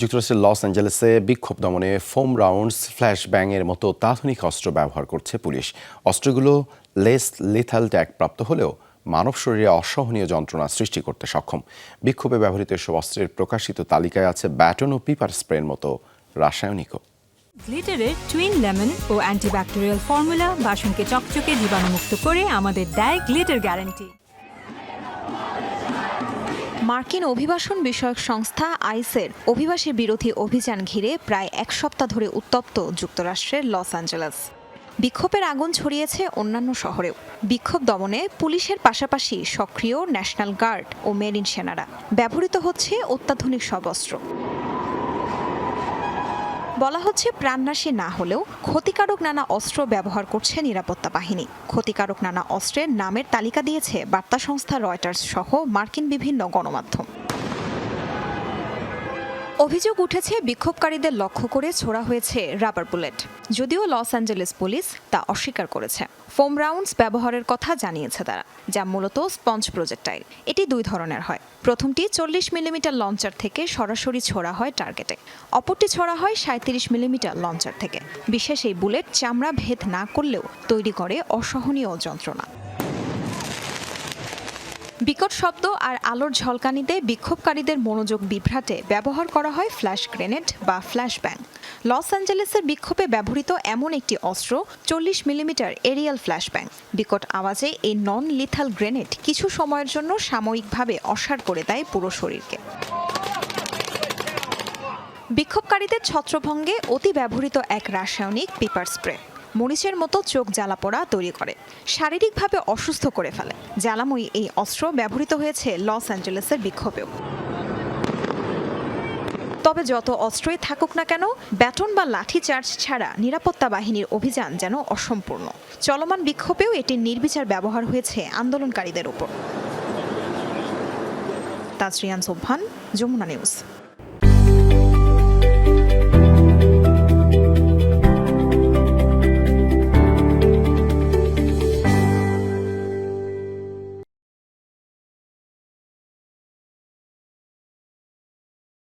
যুক্তরাষ্ট্রের লস অ্যাঞ্জেলেসে বিক্ষোভ দমনে ফোম রাউন্ডস ফ্ল্যাশ ব্যাংয়ের মতো অত্যাধুনিক অস্ত্র ব্যবহার করছে পুলিশ। অস্ত্রগুলো লেস লিথাল ট্যাগ প্রাপ্ত হলেও মানব শরীরে অসহনীয় যন্ত্রণা সৃষ্টি করতে সক্ষম। বিক্ষোভে ব্যবহৃত এসব অস্ত্রের প্রকাশিত তালিকায় আছে ব্যাটন ও পিপার স্প্রের মতো রাসায়নিকও। গ্লিটারের টুইন লেমন ও অ্যান্টিব্যাকটেরিয়াল ফর্মুলা বাসনকে চকচকে জীবাণুমুক্ত করে আমাদের দেয় গ্লিটার গ্যারান্টি। মার্কিন অভিবাসন বিষয়ক সংস্থা আইসের অভিবাসী বিরোধী অভিযান ঘিরে প্রায় এক সপ্তাহ ধরে উত্তপ্ত যুক্তরাষ্ট্রের লস অ্যাঞ্জেলেস। বিক্ষোভের আগুন ছড়িয়েছে অন্যান্য শহরেও। বিক্ষোভ দমনে পুলিশের পাশাপাশি সক্রিয় ন্যাশনাল গার্ড ও মেরিন সেনারা। ব্যবহৃত হচ্ছে অত্যাধুনিক সব অস্ত্র বলা হচ্ছে প্রাণনাশী না হলেও ক্ষতিকারক নানা অস্ত্র ব্যবহার করছে নিরাপত্তা বাহিনী। ক্ষতিকারক নানা অস্ত্রের নামের তালিকা দিয়েছে বার্তা সংস্থা রয়টার্স সহ মার্কিন বিভিন্ন গণমাধ্যম। অভিযোগ উঠেছে, বিক্ষোভকারীদের লক্ষ্য করে ছোড়া হয়েছে রাবার বুলেট। যদিও লস অ্যাঞ্জেলেস পুলিশ তা অস্বীকার করেছে। ফোম রাউন্ডস ব্যবহারের কথা জানিয়েছে তারা, যা মূলত স্পঞ্জ প্রজেক্টাইল। এটি দুই ধরনের হয়। প্রথমটি চল্লিশ মিলিমিটার লঞ্চার থেকে সরাসরি ছোড়া হয় টার্গেটে। অপরটি ছোড়া হয় সাঁত্রিশ মিলিমিটার লঞ্চার থেকে। বিশেষ এই বুলেট চামড়া ভেদ না করলেও তৈরি করে অসহনীয় যন্ত্রণা। বিকট শব্দ আর আলোর ঝলকানিতে বিক্ষোভকারীদের মনোযোগ বিভ্রাটে ব্যবহার করা হয় ফ্ল্যাশ গ্রেনেড বা ফ্ল্যাশ ব্যাং লস অ্যাঞ্জেলেসের বিক্ষোভে ব্যবহৃত এমন একটি অস্ত্র চল্লিশ মিলিমিটার এরিয়াল ফ্ল্যাশ ব্যাং বিকট আওয়াজে এই নন লিথাল গ্রেনেড কিছু সময়ের জন্য সাময়িকভাবে অসাড় করে দেয় পুরো শরীরকে। বিক্ষোভকারীদের ছত্রভঙ্গে অতি ব্যবহৃত এক রাসায়নিক পেপার স্প্রে। মরিচের মতো চোখ জ্বালা জ্বালাপোড়া তৈরি করে। শারীরিকভাবে অসুস্থ করে ফেলে। জ্বালাময়ী এই অস্ত্র ব্যবহৃত হয়েছে লস অ্যাঞ্জেলেসের বিক্ষোভেও। তবে যত অস্ত্রই থাকুক না কেন ব্যাটন বা লাঠি চার্জ ছাড়া নিরাপত্তা বাহিনীর অভিযান যেন অসম্পূর্ণ। চলমান বিক্ষোভেও এটির নির্বিচার ব্যবহার হয়েছে আন্দোলনকারীদের উপর। তাজরিয়ান সোভান যমুনা নিউজ।